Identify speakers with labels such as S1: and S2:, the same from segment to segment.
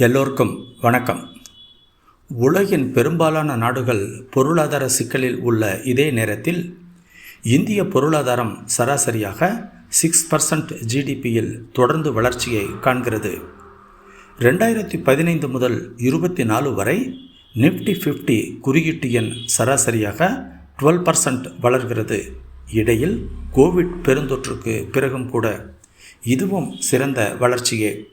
S1: எல்லோருக்கும் வணக்கம். உலகின் பெரும்பாலான நாடுகள் பொருளாதார சிக்கலில் உள்ள இதே நேரத்தில் இந்திய பொருளாதாரம் சராசரியாக சிக்ஸ் பர்சன்ட் ஜிடிபியில் தொடர்ந்து வளர்ச்சியை காண்கிறது. ரெண்டாயிரத்தி பதினைந்து முதல் இருபத்தி நாலு வரை நிஃப்டி ஃபிஃப்டி குறியீட்டு எண் சராசரியாக டுவெல் பர்சன்ட் வளர்கிறது. இடையில் கோவிட் பெருந்தொற்றுக்கு பிறகும் கூட இதுவும் சிறந்த வளர்ச்சியே.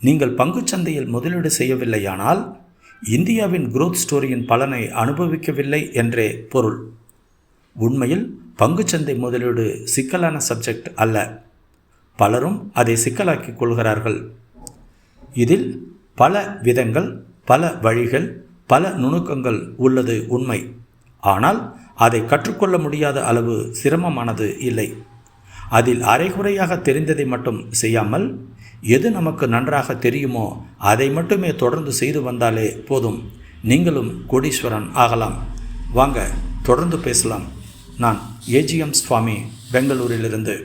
S1: நீங்கள் பங்குச்சந்தையில் முதலீடு செய்யவில்லையானால் இந்தியாவின் குரோத் ஸ்டோரியின் பலனை அனுபவிக்கவில்லை என்றே பொருள். உண்மையில் பங்குச்சந்தை முதலீடு சிக்கலான சப்ஜெக்ட் அல்ல. பலரும் அதை சிக்கலாக்கிக் கொள்கிறார்கள். இதில் பல விதங்கள் பல வழிகள் பல நுணுக்கங்கள் உள்ளது உண்மை. ஆனால் அதை கற்றுக்கொள்ள முடியாத அளவு சிரமமானது இல்லை. அதில் அரைகுறையாக தெரிந்ததை மட்டும் செய்யாமல் எது நமக்கு நன்றாக தெரியுமோ அதை மட்டுமே தொடர்ந்து செய்து வந்தாலே போதும். நீங்களும் கோடீஸ்வரன் ஆகலாம். வாங்க தொடர்ந்து பேசலாம். நான் ஏஜிஎம் சுவாமி பெங்களூரிலிருந்து.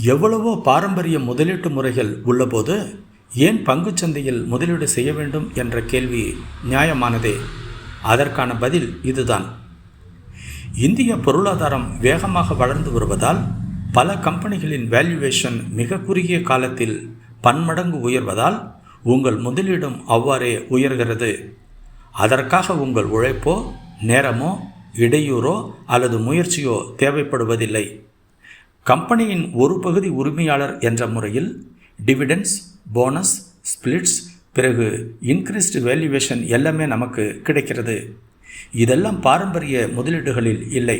S1: எவ்வளவோ பாரம்பரிய முதலீட்டு முறைகள் உள்ளபோது ஏன் பங்குச்சந்தையில் முதலீடு செய்ய வேண்டும் என்ற கேள்வி நியாயமானதே. அதற்கான பதில் இதுதான். இந்திய பொருளாதாரம் வேகமாக வளர்ந்து வருவதால் பல கம்பெனிகளின் வேல்யூவேஷன் மிக குறுகிய காலத்தில் பன்மடங்கு உயர்வதால் உங்கள் முதலீடும் அவ்வாறே உயர்கிறது. அதற்காக உங்கள் உழைப்போ நேரமோ இடையூறோ அல்லது முயற்சியோ தேவைப்படுவதில்லை. கம்பெனியின் ஒரு பகுதி உரிமையாளர் என்ற முறையில் டிவிடென்ஸ் போனஸ் ஸ்பிளிட்ஸ் பிறகு இன்க்ரீஸ்டு வேல்யூவேஷன் எல்லாமே நமக்கு கிடைக்கிறது. இதெல்லாம் பாரம்பரிய முதலீடுகளில் இல்லை.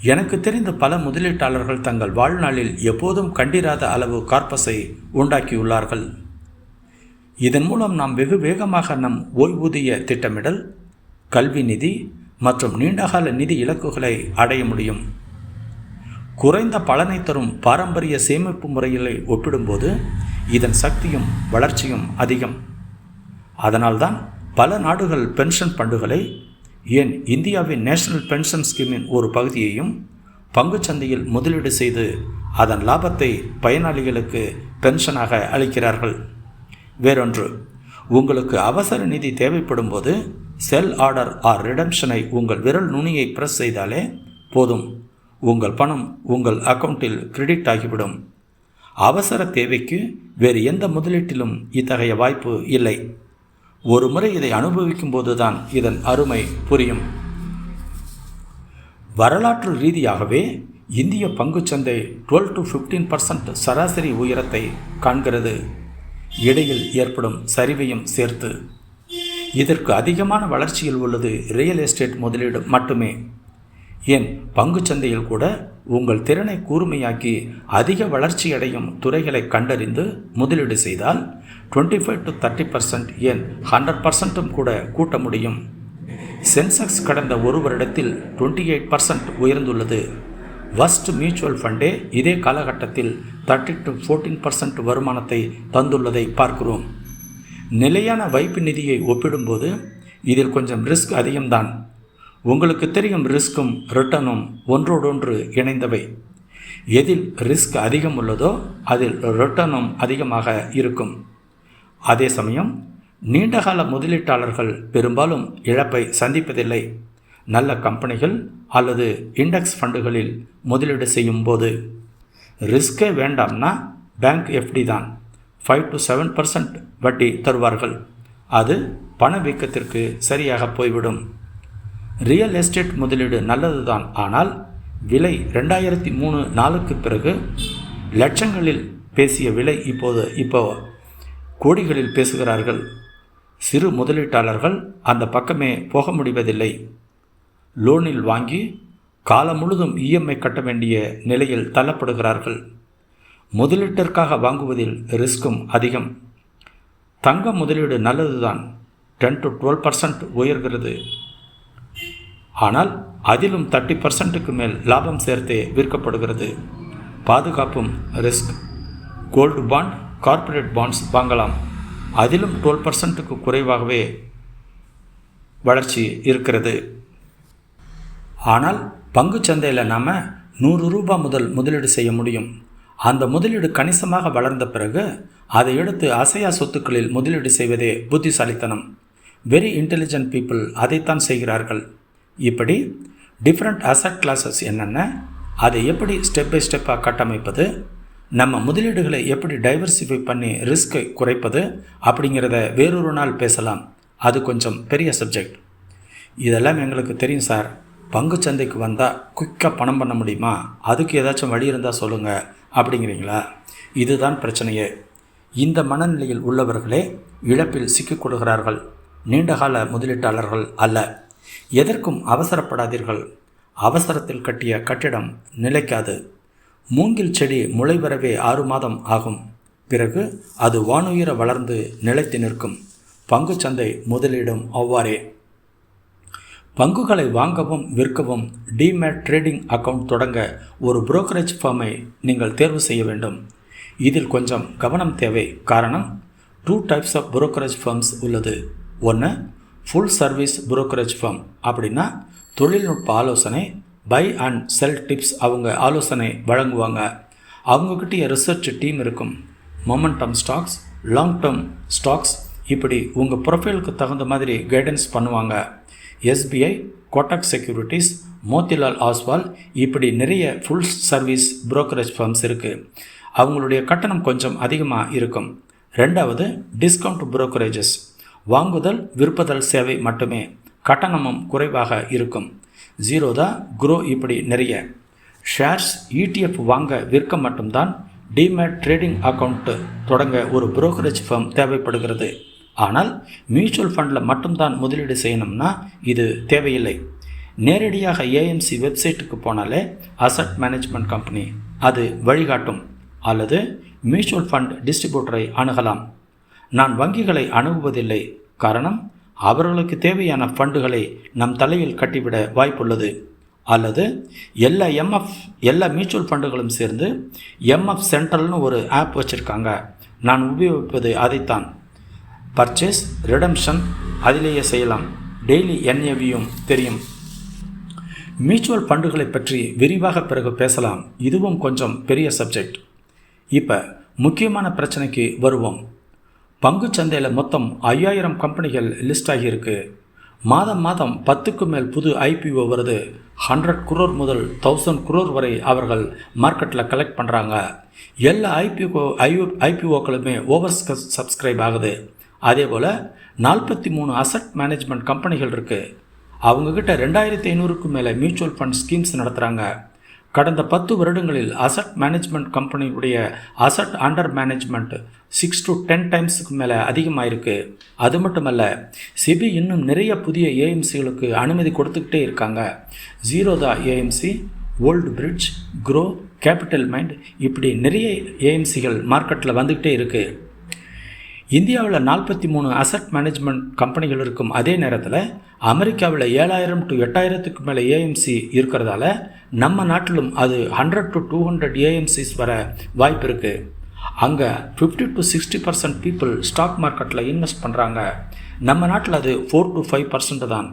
S1: எனக்கு தெரிந்த பல முதலீட்டாளர்கள் தங்கள் வாழ்நாளில் எப்போதும் கண்டிராத அளவு கார்பஸை உண்டாக்கியுள்ளார்கள். இதன் மூலம் நாம் வெகு வேகமாக நம் ஓய்வூதிய திட்டமிடல் கல்வி நிதி மற்றும் நீண்டகால நிதி இலக்குகளை அடைய முடியும். குறைந்த பலனை தரும் பாரம்பரிய சேமிப்பு முறைகளை ஒப்பிடும்போது இதன் சக்தியும் வளர்ச்சியும் அதிகம். அதனால்தான் பல நாடுகள் பென்ஷன் பண்டுகளை ஏன் இந்தியாவின் நேஷனல் பென்ஷன் ஸ்கீமின் ஒரு பகுதியையும் பங்குச்சந்தையில் முதலீடு செய்து அதன் லாபத்தை பயனாளிகளுக்கு பென்ஷனாக அளிக்கிறார்கள். வேறொன்று உங்களுக்கு அவசர நிதி தேவைப்படும் போது செல் ஆர்டர் ஆர் ரிடம்ஷனை உங்கள் விரல் நுனியை ப்ரெஸ் செய்தாலே போதும். உங்கள் பணம் உங்கள் அக்கவுண்டில் கிரெடிட் ஆகிவிடும். அவசர தேவைக்கு வேறு எந்த முதலீட்டிலும் இத்தகைய வாய்ப்பு இல்லை. ஒரு முறை இதை அனுபவிக்கும் போதுதான் இதன் அருமை புரியும். வரலாற்று ரீதியாகவே இந்திய பங்குச்சந்தை டுவெல் டு ஃபிஃப்டீன் பர்சன்ட் சராசரி உயரத்தை காண்கிறது. இடையில் ஏற்படும் சரிவையும் சேர்த்து. இதற்கு அதிகமான வளர்ச்சியில் உள்ளது ரியல் எஸ்டேட் முதலீடு மட்டுமே. ஏன்? பங்குச்சந்தையில் கூட உங்கள் திறனை கூர்மையாக்கி அதிக வளர்ச்சியடையும் துறைகளை கண்டறிந்து முதலீடு செய்தால் twenty five to thirty percent ஏன் ஹண்ட்ரட் பர்சன்ட்டும் கூட கூட்ட முடியும். சென்செக்ஸ் கடந்த ஒரு வருடத்தில் டுவெண்ட்டி எயிட் பர்சன்ட் உயர்ந்துள்ளது வஸ்ட் மியூச்சுவல் ஃபண்டே இதே காலகட்டத்தில் தேர்ட்டி டு ஃபோர்டீன் பர்சன்ட் வருமானத்தை தந்துள்ளதை பார்க்கிறோம். நிலையான வைப்பு நிதியை ஒப்பிடும்போது இதில் கொஞ்சம் ரிஸ்க் அதிகம்தான். உங்களுக்கு தெரியும் ரிஸ்க்கும் ரிட்டர்னும் ஒன்றோடொன்று இணைந்தவை. எதில் ரிஸ்க் அதிகம் உள்ளதோ அதில் ரிட்டர்னும் அதிகமாக இருக்கும். அதே சமயம் நீண்டகால முதலீட்டாளர்கள் பெரும்பாலும் இழப்பை சந்திப்பதில்லை. நல்ல கம்பெனிகள் அல்லது இண்டெக்ஸ் ஃபண்டுகளில் முதலீடு செய்யும் போது ரிஸ்கே வேண்டாம்னா பேங்க் எஃப்டி தான். ஃபைவ் டு செவன் பர்சன்ட் வட்டி தருவார்கள். அது பணவீக்கத்திற்கு சரியாக போய்விடும். ரியல் எஸ்டேட் முதலீடு நல்லது தான் ஆனால் விலை ரெண்டாயிரத்தி மூணு நாளுக்கு பிறகு லட்சங்களில் பேசிய விலை இப்போது இப்போ கோடிகளில் பேசுகிறார்கள். சிறு முதலீட்டாளர்கள் அந்த பக்கமே போக முடிவதில்லை. லோனில் வாங்கி காலம் முழுதும் இஎம்ஐ கட்ட வேண்டிய நிலையில் தள்ளப்படுகிறார்கள். முதலீட்டிற்காக வாங்குவதில் ரிஸ்க்கும் அதிகம். தங்க முதலீடு நல்லதுதான். டென் டு டுவெல் பர்சன்ட் உயர்கிறது. ஆனால் அதிலும் தேர்ட்டி பர்சன்ட்டுக்கு மேல் லாபம் சேர்த்தே விற்கப்படுகிறது. பாதுகாப்பும் risk gold bond corporate bonds வாங்கலாம். அதிலும் டுவெல் பர்சன்ட்டுக்கு குறைவாகவே வளர்ச்சி இருக்கிறது. ஆனால் பங்கு சந்தையில் நாம் நூறு ரூபாய் முதல் முதலீடு செய்ய முடியும். அந்த முதலீடு கணிசமாக வளர்ந்த பிறகு அதை எடுத்து அசையா சொத்துக்களில் முதலீடு செய்வதே புத்திசாலித்தனம். வெரி இன்டெலிஜென்ட் பீப்புள் அதைத்தான் செய்கிறார்கள். இப்படி டிஃப்ரெண்ட் அசட் கிளாஸஸ் என்னென்ன அதை எப்படி ஸ்டெப் பை ஸ்டெப்பாக கட்டமைப்பது நம்ம முதலீடுகளை எப்படி டைவர்சிஃபை பண்ணி ரிஸ்க்கை குறைப்பது அப்படிங்கிறத வேறொரு நாள் பேசலாம். அது கொஞ்சம் பெரிய சப்ஜெக்ட் இதெல்லாம் எங்களுக்கு தெரியும் சார் பங்கு சந்தைக்கு வந்தால் குயிக்காக பணம் பண்ண முடியுமா? அதுக்கு ஏதாச்சும் வழி இருந்தால் சொல்லுங்கள் அப்படிங்கிறீங்களா? இதுதான் பிரச்சனையே. இந்த மனநிலையில் உள்ளவர்களே இழப்பில் சிக்கிக் கொள்கிறார்கள். நீண்டகால முதலீட்டாளர்கள் அல்ல. எதற்கும் அவசரப்படாதீர்கள். அவசரத்தில் கட்டிய கட்டிடம் நிலைக்காது. மூங்கில் செடி முளை வரவே ஆறு மாதம் ஆகும். பிறகு அது வானுயிர வளர்ந்து நிலைத்து நிற்கும். பங்குச்சந்தை முதலீடும் அவ்வாறே. பங்குகளை வாங்கவும் விற்கவும் டிமேட் ட்ரேடிங் அக்கவுண்ட் தொடங்க ஒரு புரோக்கரேஜ் ஃபார்மை நீங்கள் தேர்வு செய்ய வேண்டும். இதில் கொஞ்சம் கவனம் தேவை. காரணம் two types of brokerage firms உள்ளது. ஒன்று ஃபுல் சர்வீஸ் புரோக்கரேஜ் ஃபார்ம் அப்படின்னா தொழில்நுட்ப ஆலோசனை பை அண்ட் செல் டிப்ஸ் அவங்க ஆலோசனை வழங்குவாங்க. அவங்கக்கிட்டே ரிசர்ச் டீம் இருக்கும். Momentum stocks long term stocks இப்படி உங்கள் ப்ரொஃபைலுக்கு தகுந்த மாதிரி கைடன்ஸ் பண்ணுவாங்க. எஸ்பிஐ கோட்டக் செக்யூரிட்டிஸ் மோத்திலால் ஆஸ்வால் இப்படி நிறைய ஃபுல் சர்வீஸ் புரோக்கரேஜ் ஃபார்ம்ஸ் இருக்குது அவங்களுடைய கட்டணம் கொஞ்சம் அதிகமாக இருக்கும். ரெண்டாவது டிஸ்கவுண்ட் புரோக்கரேஜஸ் வாங்குதல் விற்பதல் சேவை மட்டுமே. கட்டணமும் குறைவாக இருக்கும். ஜீரோதா குரோ இப்படி நிறைய. ஷேர்ஸ் இடிஎஃப் வாங்க விற்க மட்டும்தான் டிமேட் ட்ரேடிங் அக்கௌண்ட்டு தொடங்க ஒரு புரோக்கரேஜ் ஃபார்ம் தேவைப்படுகிறது. ஆனால் மியூச்சுவல் ஃபண்டில் மட்டும்தான் முதலீடு செய்யணும்னா இது தேவையில்லை. நேரடியாக ஏஎம்சி வெப்சைட்டுக்கு போனாலே அசட் மேனேஜ்மெண்ட் கம்பெனி அது வழிகாட்டும். அல்லது மியூச்சுவல் ஃபண்ட் டிஸ்ட்ரிபியூட்டரை அணுகலாம். நான் வங்கிகளை அணுகுவதில்லை. காரணம் அவர்களுக்கு தேவையான ஃபண்டுகளை நம் தலையில் கட்டிவிட வாய்ப்புள்ளது. அல்லது எல்லா எம்எஃப் எல்லா மியூச்சுவல் ஃபண்டுகளும் சேர்ந்து எம்எஃப் சென்ட்ரல்னு ஒரு ஆப் வச்சுருக்காங்க. நான் உபயோகிப்பது அதைத்தான். பர்ச்சேஸ் ரிடம்ஷன் அதிலேயே செய்யலாம். டெய்லி என்ஏவியும் தெரியும். மியூச்சுவல் ஃபண்டுகளை பற்றி விரிவாக பிறகு பேசலாம். இதுவும் கொஞ்சம் பெரிய சப்ஜெக்ட். இப்போ முக்கியமான பிரச்சனைக்கு வருவோம். சந்தையில் மொத்தம் ஐயாயிரம் கம்பெனிகள் லிஸ்ட் ஆகியிருக்கு. மாதம் மாதம் பத்துக்கு மேல் புது ஐபிஓ வருது. ஹண்ட்ரட் குரோர் முதல் தௌசண்ட் குரோர் வரை அவர்கள் மார்க்கெட்டில் கலெக்ட் பண்ணுறாங்க எல்லா ஐபிஓ ஐஓ ஐபிஓக்களுமே ஓவர் சப்ஸ்கிரைப் ஆகுது. அதே போல் நாற்பத்தி மூணு அசட் மேனேஜ்மெண்ட் கம்பெனிகள் இருக்குது அவங்கக்கிட்ட ரெண்டாயிரத்தி ஐநூறுக்கும் மேலே மியூச்சுவல் ஃபண்ட் ஸ்கீம்ஸ் நடத்துகிறாங்க கடந்த பத்து வருடங்களில் அசட் மேனேஜ்மெண்ட் கம்பெனியுடைய asset under management six to ten டைம்ஸுக்கு மேலே அதிகமாயிருக்கு. அது மட்டுமல்ல சிபி இன்னும் நிறைய புதிய ஏஎம்சிகளுக்கு அனுமதி கொடுத்துக்கிட்டே இருக்காங்க. Zerodha AMC old bridge grow capital mind இப்படி நிறைய ஏஎம்சிகள் மார்க்கெட்டில் வந்துக்கிட்டே இருக்குது இந்தியாவில் நாற்பத்தி மூணு அசட் மேனேஜ்மெண்ட் கம்பெனிகள் இருக்கும். அதே நேரத்தில் அமெரிக்காவில் ஏழாயிரம் டு எட்டாயிரத்துக்கு மேலே ஏஎம்சி இருக்கிறதால நம்ம நாட்டிலும் அது hundred to two hundred AMCs வர வாய்ப்பு இருக்குது அங்கே fifty to sixty percent people stock மார்க்கெட்டில் இன்வெஸ்ட் பண்ணுறாங்க நம்ம நாட்டில் அது ஃபோர் டு ஃபைவ் பர்சன்ட் தான்.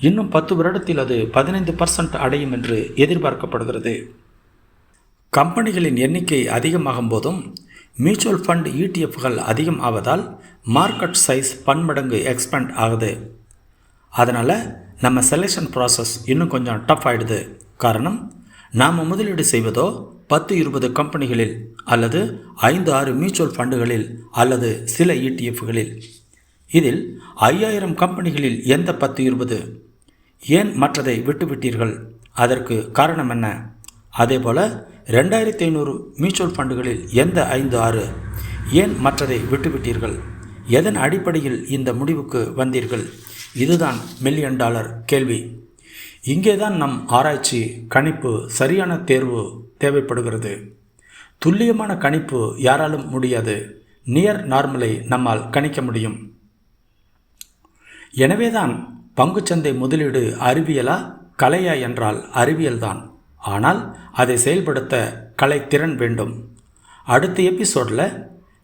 S1: இன்னும் பத்து வருடத்தில் அது பதினைந்து பர்சன்ட் அடையும் என்று எதிர்பார்க்கப்படுகிறது. கம்பெனிகளின் எண்ணிக்கை அதிகமாகும் போதும் மியூச்சுவல் ஃபண்ட் இடிஎஃப்கள் அதிகம் ஆவதால் மார்க்கெட் சைஸ் பன்மடங்கு எக்ஸ்பேண்ட் ஆகுது. அதனால் நம்ம செலெக்ஷன் ப்ராசஸ் இன்னும் கொஞ்சம் டஃப் ஆகிடுது காரணம் நாம் முதலீடு செய்வதோ பத்து இருபது கம்பெனிகளில் அல்லது ஐந்து ஆறு மியூச்சுவல் ஃபண்டுகளில் அல்லது சில இடிஎஃப்களில் இதில் ஐயாயிரம் கம்பெனிகளில் எந்த பத்து இருபது? ஏன் மற்றதை விட்டுவிட்டீர்கள்? அதற்கு காரணம் என்ன? அதே போல் ரெண்டாயிரத்தி ஐநூறு மியூச்சுவல் ஃபண்டுகளில் எந்த ஐந்து ஆறு ஏன் மற்றதை விட்டுவிட்டீர்கள்? எதன் அடிப்படையில் இந்த முடிவுக்கு வந்தீர்கள்? இதுதான் மில்லியன் டாலர் கேள்வி. இங்கேதான் நம் ஆராய்ச்சி கணிப்பு சரியான தேர்வு தேவைப்படுகிறது. துல்லியமான கணிப்பு யாராலும் முடியாது. நியர் நார்மலை நம்மால் கணிக்க முடியும். எனவேதான் பங்குச்சந்தை முதலீடு அறிவியலா கலையா என்றால் அறிவியல்தான். ஆனால் அதை செயல்படுத்த கலை திறன் வேண்டும். அடுத்த எபிசோடில்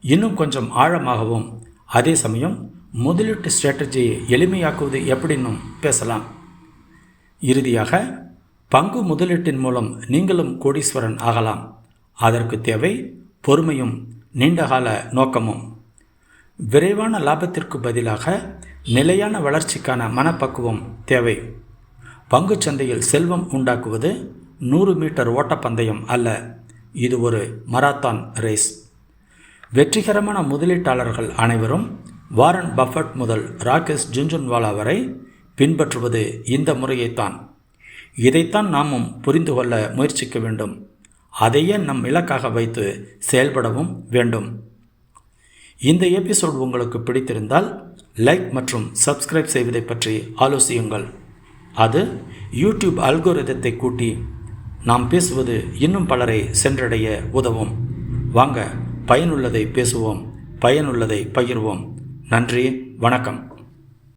S1: இன்னும் கொஞ்சம் ஆழமாகவும் அதே சமயம் முதலீட்டு ஸ்ட்ராட்டஜியை எளிமையாக்குவது எப்படின்னும் பேசலாம். இறுதியாக பங்கு முதலீட்டின் மூலம் நீங்களும் கோடீஸ்வரன் ஆகலாம். அதற்கு தேவை பொறுமையும் நீண்டகால நோக்கமும். விரைவான லாபத்திற்கு பதிலாக நிலையான வளர்ச்சிக்கான மனப்பக்குவம் தேவை. பங்குச் சந்தையில் செல்வம் உண்டாக்குவது நூறு மீட்டர் ஓட்டப்பந்தயம் அல்ல இது ஒரு மராத்தான் ரேஸ் வெற்றிகரமான முதலீட்டாளர்கள் அனைவரும் வாரன் பஃபட் முதல் ராகேஷ் ஜுன்ஜுன்வாலா வரை பின்பற்றுவது இந்த முறையைத்தான். இதைத்தான் நாமும் புரிந்து கொள்ள முயற்சிக்க வேண்டும். அதையே நம் இலக்காக வைத்து செயல்படவும் வேண்டும். இந்த எபிசோட் உங்களுக்கு பிடித்திருந்தால் லைக் மற்றும் சப்ஸ்கிரைப் செய்வதை பற்றி ஆலோசியுங்கள். அது யூடியூப் அல்கோரிதத்தை கூட்டி நாம் பேசுவது இன்னும் பலரை சென்றடைய உதவும். வாங்க பயனுள்ளதை பேசுவோம் பயனுள்ளதை பகிர்வோம். நன்றி வணக்கம்.